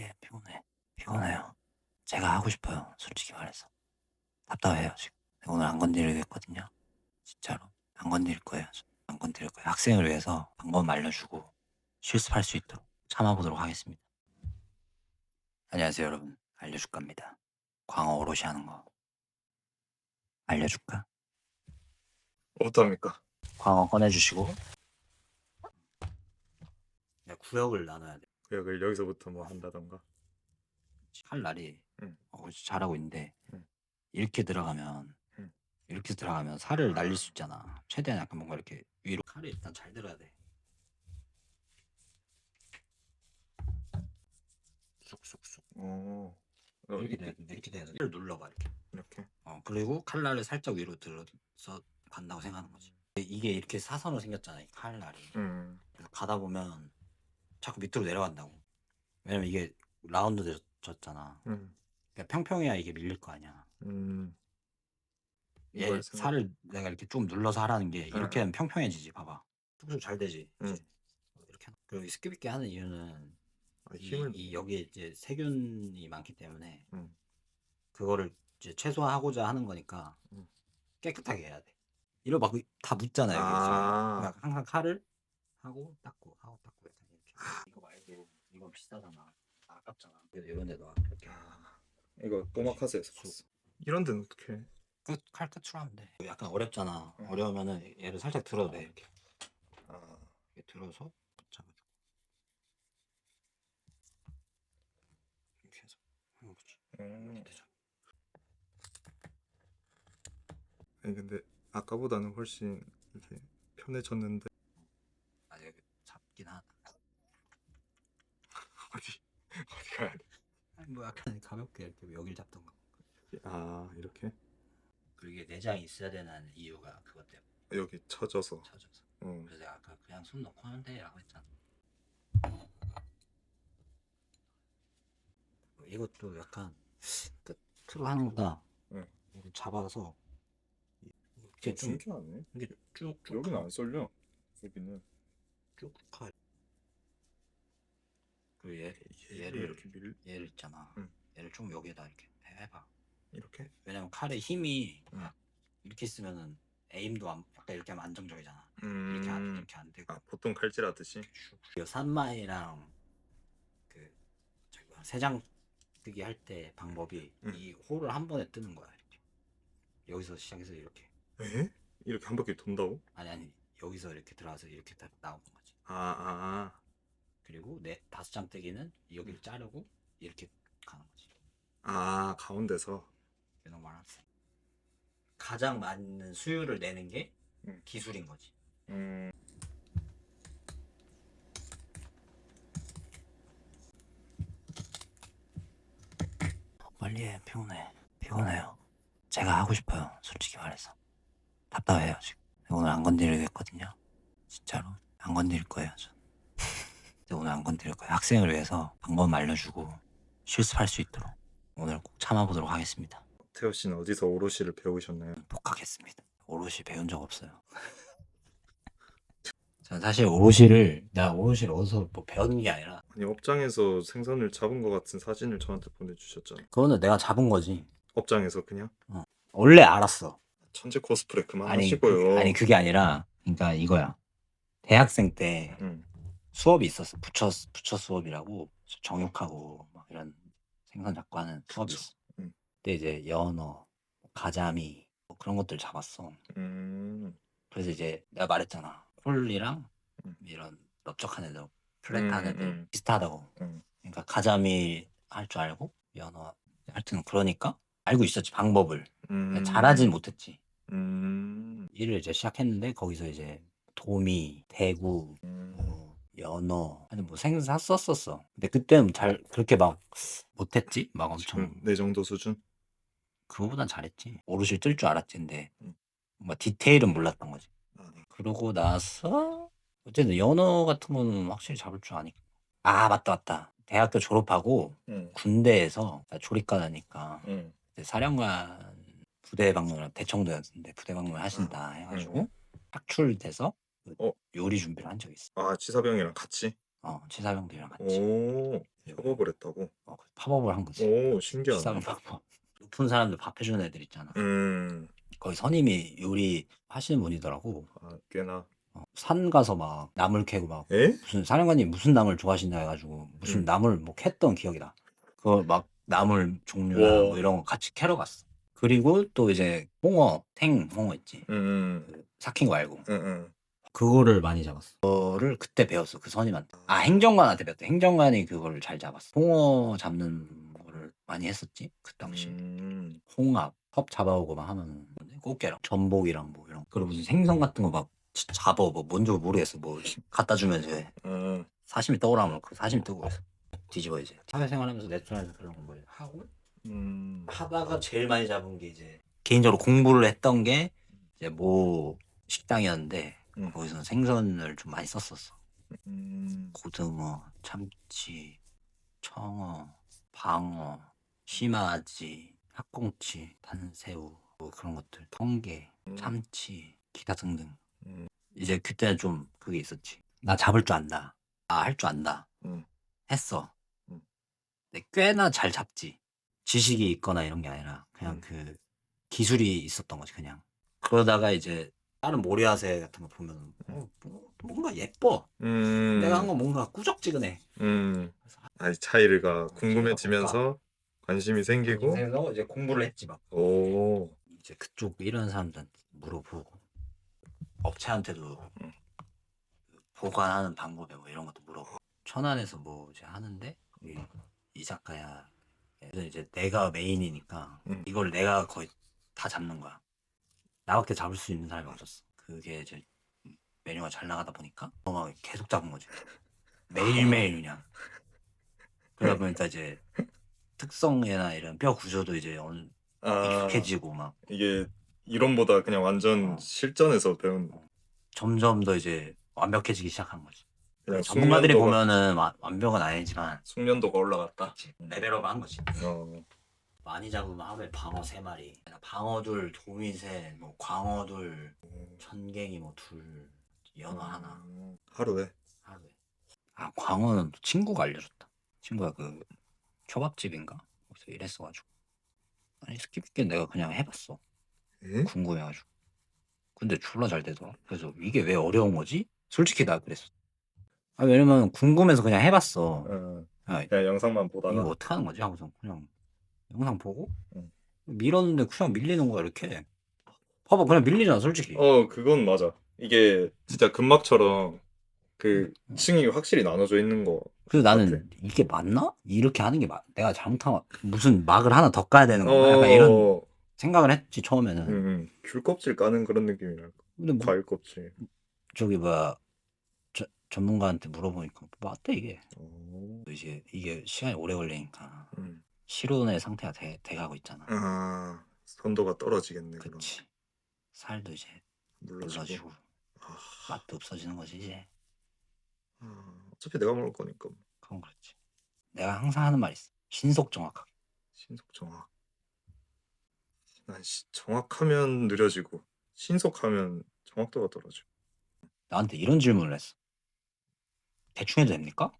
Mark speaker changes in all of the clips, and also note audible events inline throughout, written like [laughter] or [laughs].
Speaker 1: 해. 피곤해. 피곤해요. 제가 하고 싶어요. 솔직히 말해서. 답답해요, 지금. 오늘 안 건드리겠거든요. 진짜로. 안 건드릴 거예요. 저. 안 건드릴 거예요. 학생을 위해서 방법 알려주고 실습할 수 있도록 참아보도록 하겠습니다. 안녕하세요, 여러분. 알려줄 겁니다. 광어 오롯이 하는 거. 알려줄까?
Speaker 2: 어떡합니까?
Speaker 1: 광어 꺼내주시고. 구역을 나눠야 돼.
Speaker 2: 구역을 여기서부터 뭐 한다던가.
Speaker 1: 할 날이
Speaker 2: 응.
Speaker 1: 어, 잘하고 있는데
Speaker 2: 응.
Speaker 1: 이렇게 들어가면
Speaker 2: 응.
Speaker 1: 이렇게 들어가면 살을 날릴 수 있잖아. 최대한 약간 뭔가 이렇게 위로 칼이 일단 잘 들어야 돼. 쑥쑥쑥
Speaker 2: 어. 어,
Speaker 1: 이렇게 돼 이렇게 돼서 를 눌러봐 이렇게.
Speaker 2: 이렇게.
Speaker 1: 어 그리고 칼날을 살짝 위로 들어서 간다고 생각하는 거지. 이게 이렇게 사선으로 생겼잖아 이 칼날이.
Speaker 2: 음.
Speaker 1: 그래서 가다 보면 자꾸 밑으로 내려간다고. 왜냐면 이게 라운드 졌잖아.
Speaker 2: 음.
Speaker 1: 그러니까 평평해야 이게 밀릴 거 아니야.
Speaker 2: 음.
Speaker 1: 얘
Speaker 2: 이걸 생각-
Speaker 1: 살을 내가 이렇게 좀 눌러서 하라는 게 이렇게
Speaker 2: 응.
Speaker 1: 하면 평평해지지 봐봐 뚝뚝 잘 되지
Speaker 2: 응.
Speaker 1: 그치? 이렇게 하는- 그리고 이 스킵 있게 하는 이유는
Speaker 2: 아,
Speaker 1: 이,
Speaker 2: 힘을
Speaker 1: 이 여기에 이제 세균이 많기 때문에
Speaker 2: 응.
Speaker 1: 그거를 이제 최소화하고자 하는 거니까
Speaker 2: 응.
Speaker 1: 깨끗하게 해야 돼 이러 막다 묻잖아요 여기 지금.
Speaker 2: 아.
Speaker 1: 그러니까 항상 칼을 하고 닦고 하고 닦고 이렇게 이거 말고 이건 비싸잖아 아깝잖아 그래서 이런 데도 이렇게
Speaker 2: 아, 이거 꼬마카스에서 봤어. 이런 데는 어떻게 해?
Speaker 1: 끝, 칼 끝으로 하면 돼 약간 어렵잖아
Speaker 2: 응.
Speaker 1: 어려우면은 얘를 살짝 들어도 돼 이렇게
Speaker 2: 아.
Speaker 1: 이렇게 들어서 잡아주고 이렇게 해서 하는 거지
Speaker 2: 음.
Speaker 1: 이렇게 되죠.
Speaker 2: 아니 근데 아까보다는 훨씬 이렇게 편해졌는데
Speaker 1: 아 여기 잡긴 하다
Speaker 2: 어디 어디 가야 돼?
Speaker 1: 뭐 약간 가볍게 이렇게 여길 잡던가
Speaker 2: 아 이렇게
Speaker 1: 그리고 이게 내장이 있어야 되는 이유가 그것 때문에
Speaker 2: 여기 쳐져서.
Speaker 1: 쳐져서
Speaker 2: 응.
Speaker 1: 그래서 내가 아까 그냥 손 넣고 하면 돼 라고 했잖아 이것도 약간 끝으로 하는 거다
Speaker 2: 응.
Speaker 1: 이거 잡아서 이렇게 쭉
Speaker 2: 신기하네.
Speaker 1: 이게 쭉쭉
Speaker 2: 여기는 안 썰려. 여기는
Speaker 1: 쭉 가. 그 얘,
Speaker 2: 얘를
Speaker 1: 얘를
Speaker 2: 이렇게 밀
Speaker 1: 얘를 있잖아.
Speaker 2: 응.
Speaker 1: 얘를 좀 여기에다 이렇게 해봐.
Speaker 2: 이렇게.
Speaker 1: 왜냐면 칼의 힘이
Speaker 2: 응.
Speaker 1: 이렇게 있으면은 에임도 안, 약간 이렇게 하면 안정적이잖아.
Speaker 2: 음.
Speaker 1: 이렇게 안 이렇게 안 되고.
Speaker 2: 아 보통 칼질 하듯이.
Speaker 1: 이 산마이랑 그 저기 뭐야, 세장 뜨기 할 때 방법이
Speaker 2: 응.
Speaker 1: 이 홀을 한 번에 뜨는 거야. 이렇게. 여기서 시작해서 이렇게.
Speaker 2: 에? 이렇게 한 바퀴 돈다고?
Speaker 1: 아니 아니 여기서 이렇게 들어가서 이렇게 딱 나오는 거지.
Speaker 2: 아 아.
Speaker 1: 그리고 네 다섯 장 뜨기는 여기를 자르고 이렇게 가는 거지.
Speaker 2: 아 가운데서.
Speaker 1: 이런 말하면 가장 많은 수율을 내는 게
Speaker 2: 응.
Speaker 1: 기술인 거지.
Speaker 2: 음.
Speaker 1: 빨리 해 피곤해 피곤해요. 제가 하고 싶어요. 솔직히 말해서 답답해요 지금. 오늘 안 건드리겠거든요. 진짜로 안 건드릴 거예요. 전. 오늘 안 건드릴 거예요. 학생을 위해서 방법 알려주고 실습할 수 있도록 오늘 꼭 참아보도록 하겠습니다.
Speaker 2: 태호 씨는 어디서 오롯이를 배우셨나요?
Speaker 1: 독학했습니다. 오롯이 배운 적 없어요. [laughs] 전 사실 오롯이를 내가 오롯이를 어디서 뭐 배우는 게 아니라
Speaker 2: 아니 업장에서 생선을 잡은 것 같은 사진을 저한테 보내주셨잖아요.
Speaker 1: 그거는 내가 잡은 거지.
Speaker 2: 업장에서 그냥
Speaker 1: 원래 알았어.
Speaker 2: 천재 코스프레
Speaker 1: 아니,
Speaker 2: 그만하시고요.
Speaker 1: 그, 아니 그게 아니라 그러니까 이거야. 대학생 때
Speaker 2: 응.
Speaker 1: 수업이 있었어. 부처 부처 수업이라고 정육하고 막 이런 생선 잡고 하는 수업이 있어.
Speaker 2: 응.
Speaker 1: 근데 이제 연어, 가자미 뭐 그런 것들 잡았어.
Speaker 2: 음.
Speaker 1: 그래서 이제 내가 말했잖아. 홀리랑
Speaker 2: 응.
Speaker 1: 이런 넓적한 애들, 플랫한
Speaker 2: 음,
Speaker 1: 애들
Speaker 2: 음.
Speaker 1: 비슷하다고.
Speaker 2: 음.
Speaker 1: 그러니까 가자미 할 줄 알고 연어 하여튼 그러니까 알고 있었지 방법을.
Speaker 2: 음.
Speaker 1: 잘하진 못했지.
Speaker 2: 음.
Speaker 1: 일을 이제 시작했는데 거기서 이제 도미, 대구,
Speaker 2: 음.
Speaker 1: 뭐 연어, 아니 뭐 생선 샀었었어. 근데 그때는 잘 그렇게 막 못했지, 막 엄청.
Speaker 2: 지금 내 정도 수준?
Speaker 1: 그거보단 잘했지. 오롯이 뜰 줄 알았지, 근데
Speaker 2: 음.
Speaker 1: 뭔가 디테일은 몰랐던 거지.
Speaker 2: 아,
Speaker 1: 그러고 나서 어쨌든 연어 같은 거는 확실히 잡을 줄 아니까. 아 맞다 맞다. 대학교 졸업하고
Speaker 2: 응.
Speaker 1: 군대에서 나 조리과다니까
Speaker 2: 응.
Speaker 1: 이제 사령관 부대 방문을 대청도였는데 부대 방문 하신다 해가지고
Speaker 2: 응.
Speaker 1: 학출돼서 그
Speaker 2: 어?
Speaker 1: 요리 준비를 한 적이 있어.
Speaker 2: 아 치사병이랑 같이?
Speaker 1: 어 치사병들이랑 같이
Speaker 2: 오
Speaker 1: 그리고
Speaker 2: 협업을 했다고.
Speaker 1: 어, 그 팝업을 한 거지.
Speaker 2: 오 신기하다.
Speaker 1: 치사병 팝업. [laughs] 높은 사람들 밥 해주는 애들 있잖아.
Speaker 2: 음.
Speaker 1: 거기 선임이 요리 하시는 분이더라고.
Speaker 2: 아 꽤나.
Speaker 1: 어, 산 가서 막 나물 캐고 막
Speaker 2: 에?
Speaker 1: 무슨 사령관님 무슨 나물 좋아하신다 해가지고 무슨
Speaker 2: 음.
Speaker 1: 나물 뭐 캤던 기억이 나. 그거 막 나물 종류나
Speaker 2: 와.
Speaker 1: 뭐 이런 거 같이 캐러 갔어. 그리고 또 이제 홍어, 탱 홍어 있지.
Speaker 2: 음.
Speaker 1: 그 삭힌 거 말고.
Speaker 2: 음. 음.
Speaker 1: 그거를 많이 잡았어. 그거를 그때 배웠어. 그 선임한테. 아 행정관한테 배웠다. 행정관이 그거를 잘 잡았어. 홍어 잡는 거를 많이 했었지. 그 당시.
Speaker 2: 음.
Speaker 1: 홍합, 컵 잡아오고 막 하면 꽃게랑 전복이랑 뭐 이런. 그리고 무슨 생선 같은 거 막 잡아 뭐 뭔지 모르겠어. 뭐 갖다 주면 이제
Speaker 2: 음.
Speaker 1: 사심이 떠오르면 그 사심이 뜨고 있어. 뒤집어 이제. 사회생활하면서 레스토랑에서 그런 거뭐 하고
Speaker 2: 음.
Speaker 1: 하다가 제일 많이 잡은 게 이제 개인적으로 공부를 했던 게 이제 모 식당이었는데
Speaker 2: 음.
Speaker 1: 거기서는 생선을 좀 많이 썼었어.
Speaker 2: 음.
Speaker 1: 고등어, 참치, 청어, 방어, 심아지, 학꽁치, 단새우 뭐 그런 것들, 성게,
Speaker 2: 음.
Speaker 1: 참치, 기타 등등.
Speaker 2: 음.
Speaker 1: 이제 그때는 좀 그게 있었지. 나 잡을 줄 안다. 아할줄 안다.
Speaker 2: 음.
Speaker 1: 했어.
Speaker 2: 음.
Speaker 1: 근데 꽤나 잘 잡지. 지식이 있거나 이런 게 아니라 그냥
Speaker 2: 음.
Speaker 1: 그 기술이 있었던 거지 그냥. 그러다가 이제 다른 모리아세 같은 거 보면 어, 뭐, 뭔가 예뻐.
Speaker 2: 음.
Speaker 1: 내가 한 건 뭔가 꾸적지근해.
Speaker 2: 음. 아 차이가 궁금해지면서 관심이 생기고.
Speaker 1: 그래서 이제 공부를 했지 막.
Speaker 2: 오.
Speaker 1: 이제 그쪽 이런 사람들한테 물어보고 업체한테도
Speaker 2: 음.
Speaker 1: 보관하는 방법에 뭐 이런 것도 물어보고 천안에서 뭐 이제 하는데 이, 이 작가야 그래서 이제 내가 메인이니까
Speaker 2: 음.
Speaker 1: 이걸 내가 거의 다 잡는 거야 나밖에 잡을 수 있는 사람이 없었어 그게 이제 메뉴가 잘 나가다 보니까 막 계속 잡은 거지 매일매일 그냥 그러다 보니까 이제 특성이나 이런 뼈 구조도 이제 어느
Speaker 2: 아
Speaker 1: 익숙해지고 막
Speaker 2: 이게 이론보다 그냥 완전
Speaker 1: 어.
Speaker 2: 실전에서 배운
Speaker 1: 점점 더 이제 완벽해지기 시작한 거지.
Speaker 2: 그냥
Speaker 1: 전문가들이
Speaker 2: 숙련도가-
Speaker 1: 보면은 와- 완벽은 아니지만
Speaker 2: 숙련도가 올라갔다.
Speaker 1: 레벨업 한 거지.
Speaker 2: 어.
Speaker 1: 많이 잡으면 하루에 방어 세 마리, 방어 둘, 도미새, 뭐 광어 둘, 천갱이 뭐 둘, 연어 하나
Speaker 2: 음, 하루에.
Speaker 1: 하루에. 아 광어는 또 친구가 알려줬다. 친구가 그 초밥집인가 거기서 일했어가지고 아니 스킵있게 내가 그냥 해봤어.
Speaker 2: 에?
Speaker 1: 궁금해가지고. 근데 졸라 잘 되더라. 그래서 이게 왜 어려운 거지? 솔직히 나 그랬어. 아, 왜냐면 궁금해서 그냥 해봤어.
Speaker 2: 어.
Speaker 1: 아,
Speaker 2: 그냥 영상만
Speaker 1: 이거
Speaker 2: 보다가.
Speaker 1: 어떻게 하는 거지? 하고서 그냥 영상 보고
Speaker 2: 응.
Speaker 1: 밀었는데 그냥 밀리는 거야 이렇게. 봐봐 그냥 밀리잖아 솔직히.
Speaker 2: 어 그건 맞아. 이게 진짜 금막처럼 그
Speaker 1: 음.
Speaker 2: 층이 확실히 나눠져 있는 거.
Speaker 1: 그래서 나는 이게 맞나? 이렇게 하는 게 맞. 내가 잘못한 거 무슨 막을 하나 더 까야 되는 거야? 약간 이런
Speaker 2: 어.
Speaker 1: 생각을 했지 처음에는.
Speaker 2: 음, 음. 귤 껍질 까는 그런 느낌이랄까.
Speaker 1: 근데 뭐
Speaker 2: 과일 껍질.
Speaker 1: 저기 뭐야 저, 전문가한테 물어보니까 맞대 이게.
Speaker 2: 오.
Speaker 1: 이제 이게 시간이 오래 걸리니까
Speaker 2: 음.
Speaker 1: 실온의 상태가 돼, 돼가고 있잖아.
Speaker 2: 아 선도가 떨어지겠네. 그럼.
Speaker 1: 그치. 살도 이제
Speaker 2: 물러지고.
Speaker 1: 물러지고
Speaker 2: 아,
Speaker 1: 맛도 없어지는 거지 이제.
Speaker 2: 아, 어차피 내가 먹을 거니까.
Speaker 1: 그건 그렇지. 내가 항상 하는 말 있어. 신속 정확하게.
Speaker 2: 신속 정확. 난 시, 정확하면 느려지고 신속하면 정확도가 떨어져.
Speaker 1: 나한테 이런 질문을 했어. 대충 해도 됩니까?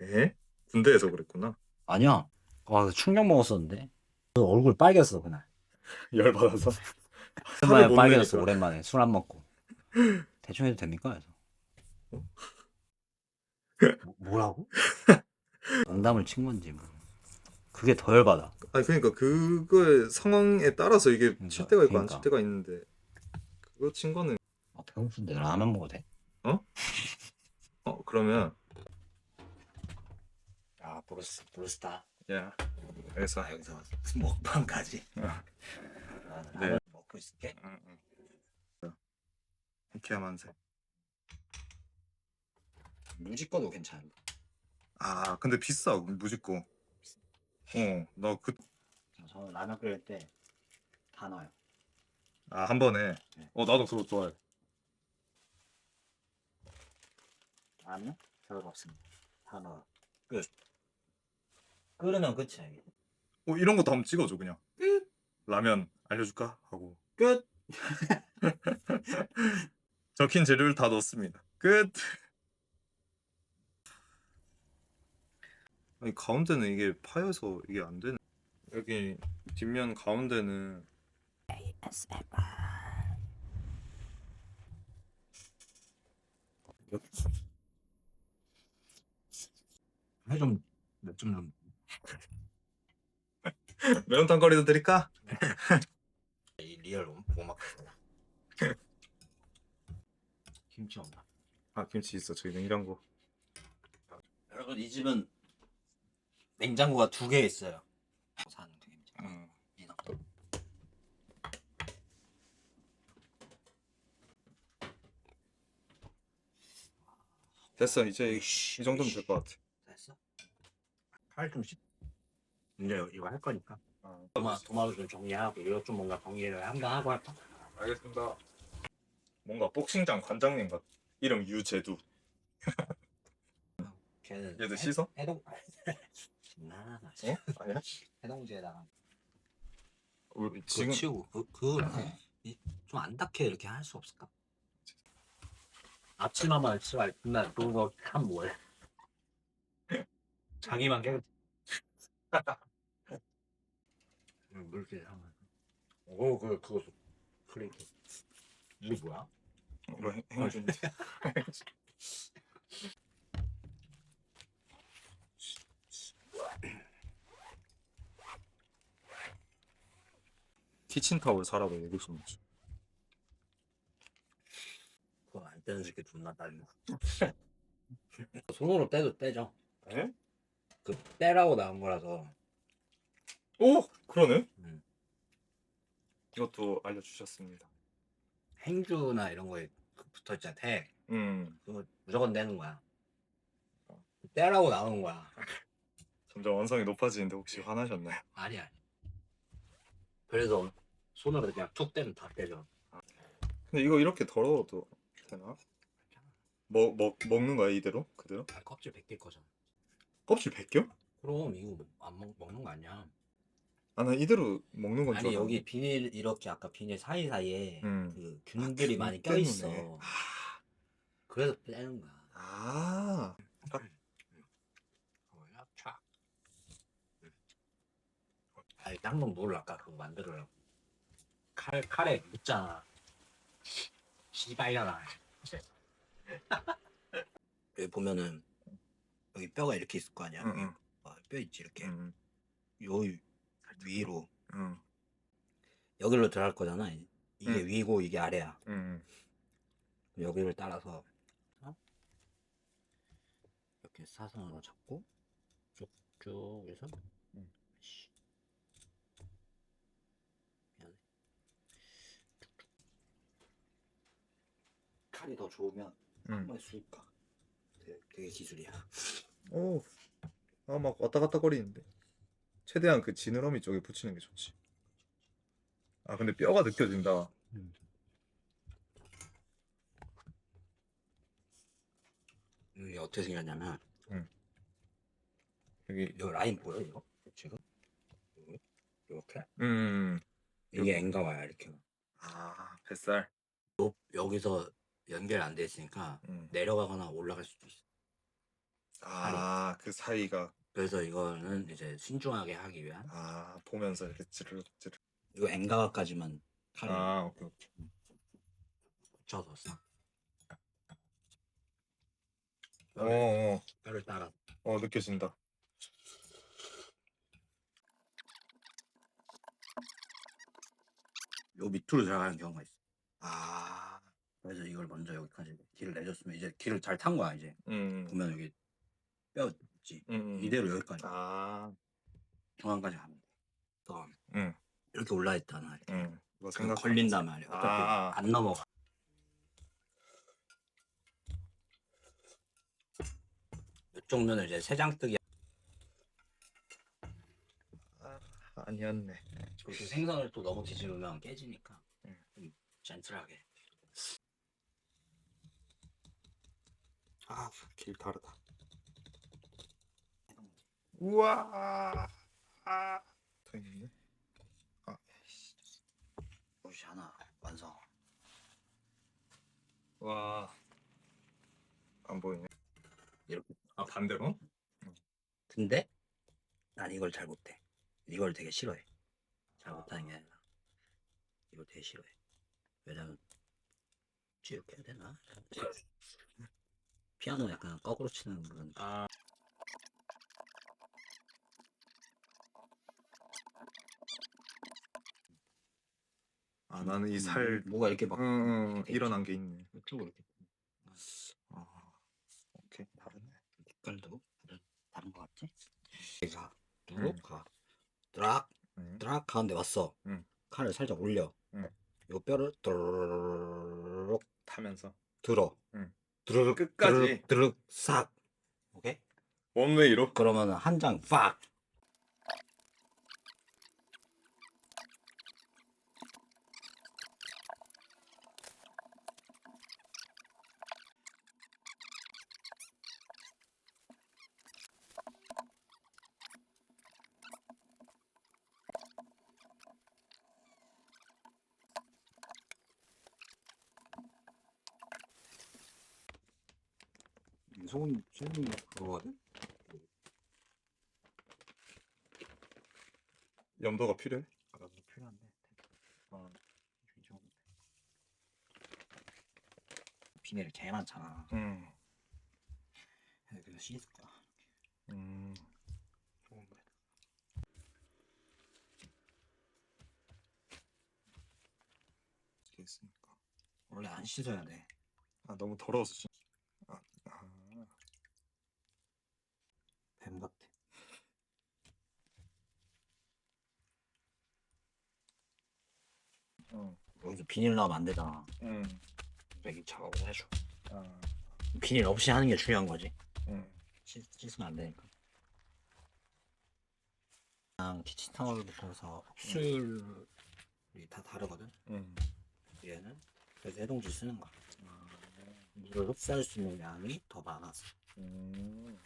Speaker 2: 에? 군대에서 그랬구나.
Speaker 1: 아니야. 와 충격 먹었었는데. 그 얼굴 빨개졌어 그날.
Speaker 2: 열 받아서.
Speaker 1: 오랜만에
Speaker 2: 못
Speaker 1: 빨개졌어. 오랜만에 술 안 먹고. [laughs] 대충 해도 됩니까? 그래서.
Speaker 2: 어?
Speaker 1: 뭐, 뭐라고? [laughs] 농담을 친 건지 뭐. 그게 더 열받아.
Speaker 2: 아니 그러니까 그거의 상황에 따라서 이게
Speaker 1: 그러니까,
Speaker 2: 칠 때가 있고 안
Speaker 1: 그러니까.
Speaker 2: 칠 때가 있는데 그거 친 거는
Speaker 1: 아, 배고픈데 라면 먹어도 돼?
Speaker 2: 어 [laughs] 그러면
Speaker 1: 아 브루스 브루스타.
Speaker 2: 야 그래서
Speaker 1: 아 여기서 먹방까지.
Speaker 2: 어.
Speaker 1: 아,
Speaker 2: 네.
Speaker 1: 먹고 있을게.
Speaker 2: 응, 응. 이케아 만세.
Speaker 1: 무지꺼도 괜찮은데.
Speaker 2: 아 근데 비싸 무지고. 어나그
Speaker 1: 자, 저는 라면 끓일 때 다 넣어요.
Speaker 2: 아, 한 번에.
Speaker 1: 네.
Speaker 2: 어, 나도 그거 좋아해.
Speaker 1: 라면 별거 없습니다. 다 넣어. 끝. 끓으면 끝이야 이게.
Speaker 2: 어, 이런 것도 한번 찍어줘, 그냥. 라면 알려줄까? 하고.
Speaker 1: 끝. [laughs]
Speaker 2: 적힌 재료를 다 넣었습니다. 끝. 아니 가운데는 이게 파여서 이게 안 되네. 여기 뒷면 가운데는
Speaker 1: 해좀 몇점 좀.
Speaker 2: 매운탕 거리도 드릴까? [laughs]
Speaker 1: 이 리얼 고막. [laughs] 김치 없나?
Speaker 2: 아 김치 있어 저기 냉장고.
Speaker 1: 여러분 이 집은 냉장고가 두 개 있어요. 사는 김치.
Speaker 2: 음.
Speaker 1: 이나.
Speaker 2: 됐어 이제 이, 이 정도면 될 것 같아.
Speaker 1: 칼좀 씻. 이제 이거 할 거니까.
Speaker 2: 어.
Speaker 1: 도마 도마도 좀 정리하고 이거 좀 뭔가 정리를 한번 하고 할까?
Speaker 2: 알겠습니다. 뭔가 복싱장 관장님 같. 이름 유재두. [laughs]
Speaker 1: 걔는
Speaker 2: 얘도
Speaker 1: 해-
Speaker 2: 씻어?
Speaker 1: 해동. [laughs] 나
Speaker 2: 어? 아니야?
Speaker 1: 해동제에다가
Speaker 2: 우리
Speaker 1: 지금
Speaker 2: 지금
Speaker 1: 치우고 그 그좀 안 닿게 이렇게 할 수 없을까? 앞치마만 치마 나 그거 참 뭐해? 자기만 깨끗. [laughs] 물기 하면. 오그 그거 플레이트. 이게 뭐야?
Speaker 2: 이거 행- 행준. 키친타올 사라고 얘기 좀 해줘.
Speaker 1: 그거 안 떼는 새끼 존나 딸려. [laughs] 손으로 떼도 떼죠.
Speaker 2: 에?
Speaker 1: 그 떼라고 나온 거라서.
Speaker 2: 오 그러네.
Speaker 1: 음.
Speaker 2: 이것도 알려주셨습니다.
Speaker 1: 행주나 이런 거에 그 붙어 있잖아 태.
Speaker 2: 음
Speaker 1: 그거 무조건 떼는 거야. 떼라고 나오는 거야.
Speaker 2: 점점 완성이 높아지는데 혹시 화나셨나요?
Speaker 1: 아니 아니. 그래서 손으로 그냥 툭 떼면 다 떼죠.
Speaker 2: 근데 이거 이렇게 덜어도 되나? 먹, 먹, 먹는 거야 이대로? 그대로?
Speaker 1: 아, 껍질 벗길 거잖아.
Speaker 2: 껍질 벗겨?
Speaker 1: 그럼 이거 안 먹, 먹는 거 아니야.
Speaker 2: 아 나 이대로 먹는 건
Speaker 1: 아니
Speaker 2: 줄
Speaker 1: 여기 비닐 이렇게 아까 비닐 사이 사이에
Speaker 2: 음.
Speaker 1: 그 균들이
Speaker 2: 균
Speaker 1: 많이 껴
Speaker 2: 때문에.
Speaker 1: 있어. 그래서 떼는 거야.
Speaker 2: 아
Speaker 1: 뭐야? 촥. 아니 딴건 몰라 아까 그거 만들으라고. 칼 칼에 묻잖아. 씨발려나. 여기 보면은 여기 뼈가 이렇게 있을 거 아니야.
Speaker 2: 응, 응.
Speaker 1: 어, 뼈 있지 이렇게.
Speaker 2: 음,
Speaker 1: 요 위로
Speaker 2: 음,
Speaker 1: 여기로 들어갈 거잖아. 이게
Speaker 2: 응.
Speaker 1: 위고 이게 아래야.
Speaker 2: 음.
Speaker 1: 여기를 따라서 어? 이렇게 사선으로 잡고 쭉쭉 해서
Speaker 2: 응.
Speaker 1: 씨. 미안해. 쭉쭉. 칼이 더 좋으면 한
Speaker 2: 음.
Speaker 1: 번에. 되게, 되게 기술이야.
Speaker 2: 오, 아막 왔다 갔다 거리는데. 최대한 그 지느러미 쪽에 붙이는 게 좋지. 아 근데 뼈가 느껴진다.
Speaker 1: 이게 어떻게 생겼냐면
Speaker 2: 여기,
Speaker 1: 이 라인 보여 이거 지금 여기? 이렇게
Speaker 2: 음,
Speaker 1: 이게 앵가와야 이렇게
Speaker 2: 아 뱃살.
Speaker 1: 요- 여기서 연결 안 돼 있으니까
Speaker 2: 음.
Speaker 1: 내려가거나 올라갈 수도 있어.
Speaker 2: 아, 그 사이가.
Speaker 1: 그래서 이거는 이제 신중하게 하기 위한.
Speaker 2: 아 보면서 이렇게 찌르륵 찌르륵.
Speaker 1: 이거 앵가와까지만 칼을
Speaker 2: 아 오케이 오케이.
Speaker 1: 붙여서 싹.
Speaker 2: 어, 어,
Speaker 1: 뼈를 따라.
Speaker 2: 어 느껴진다.
Speaker 1: 요 밑으로 들어가는 경우가 있어.
Speaker 2: 아,
Speaker 1: 그래서 이걸 먼저 여기까지 길을 내줬으면 이제 길을 잘 탄 거야 이제.
Speaker 2: 음,
Speaker 1: 보면 여기 뼈 있지
Speaker 2: 음,
Speaker 1: 이대로 여기까지
Speaker 2: 아,
Speaker 1: 중앙까지 가면 돼. 그래서
Speaker 2: 음,
Speaker 1: 이렇게 올라 있잖아. 이렇게.
Speaker 2: 음. 이거
Speaker 1: 그럼
Speaker 2: 생각
Speaker 1: 걸린단 말이야. 어차피
Speaker 2: 아.
Speaker 1: 안 넘어가. 이쪽 면을 이제 세 장 뜨기
Speaker 2: 아, 아니었네.
Speaker 1: 그리고 생선을 또 너무 뒤집으면 깨지니까
Speaker 2: 음.
Speaker 1: 좀 젠틀하게. 아,
Speaker 2: 길 다르다. 우와. 아. 더 있네.
Speaker 1: 옷이 하나 완성.
Speaker 2: 와. 안 보이네.
Speaker 1: 이렇게
Speaker 2: 아 반대로?
Speaker 1: 근데 난 이걸 잘 못해. 이걸 되게 싫어해. 잘 못하는 게 아니라 이걸 되게 싫어해. 왜냐면 쭉 해야 되나? [laughs] 피아노 약간 거꾸로 치는 그런
Speaker 2: 아. 아 나는 이 살
Speaker 1: 뭐가 이렇게 막
Speaker 2: 응, 응, 일어난 게 있네.
Speaker 1: 쭉 이렇게
Speaker 2: 아, 오케이 다르네.
Speaker 1: 색깔도 다른, 다른 거 같지? 가
Speaker 2: 응.
Speaker 1: 쭉 가. 드락
Speaker 2: 응.
Speaker 1: 드락 가운데 왔어.
Speaker 2: 응.
Speaker 1: 칼을 살짝 올려.
Speaker 2: 응.
Speaker 1: 요 뼈를 드르륵
Speaker 2: 타면서
Speaker 1: 들어.
Speaker 2: 응.
Speaker 1: 드르륵
Speaker 2: 끝까지.
Speaker 1: 드르륵 드르륵 싹. 오케이?
Speaker 2: 원웨이로.
Speaker 1: 그러면 한 장 팍. 소금 소금 그거거든.
Speaker 2: 염도가 필요해.
Speaker 1: 그런 게 필요한데. 어, 이 정도. 비닐이 개 많잖아.
Speaker 2: 응.
Speaker 1: 그래서 씻을 거야.
Speaker 2: 음.
Speaker 1: 좋은 거야.
Speaker 2: 됐으니까.
Speaker 1: 원래 안 씻어야 돼.
Speaker 2: 아 너무 더러워서 진짜. 아, 아.
Speaker 1: 뱀 같아.
Speaker 2: 응.
Speaker 1: 여기서 비닐 넣으면 안 되잖아.
Speaker 2: 응.
Speaker 1: 여기 작업을 해줘.
Speaker 2: 아.
Speaker 1: 비닐 없이 하는 게 중요한 거지.
Speaker 2: 응.
Speaker 1: 씻, 씻으면 안 되니까. 그냥 키친타월부터 해서 흡수율이 다 다르거든.
Speaker 2: 응.
Speaker 1: 얘는 그래서 해동지 쓰는 거야. 물을 흡수할 수 있는 양이 더 많아서.
Speaker 2: 음.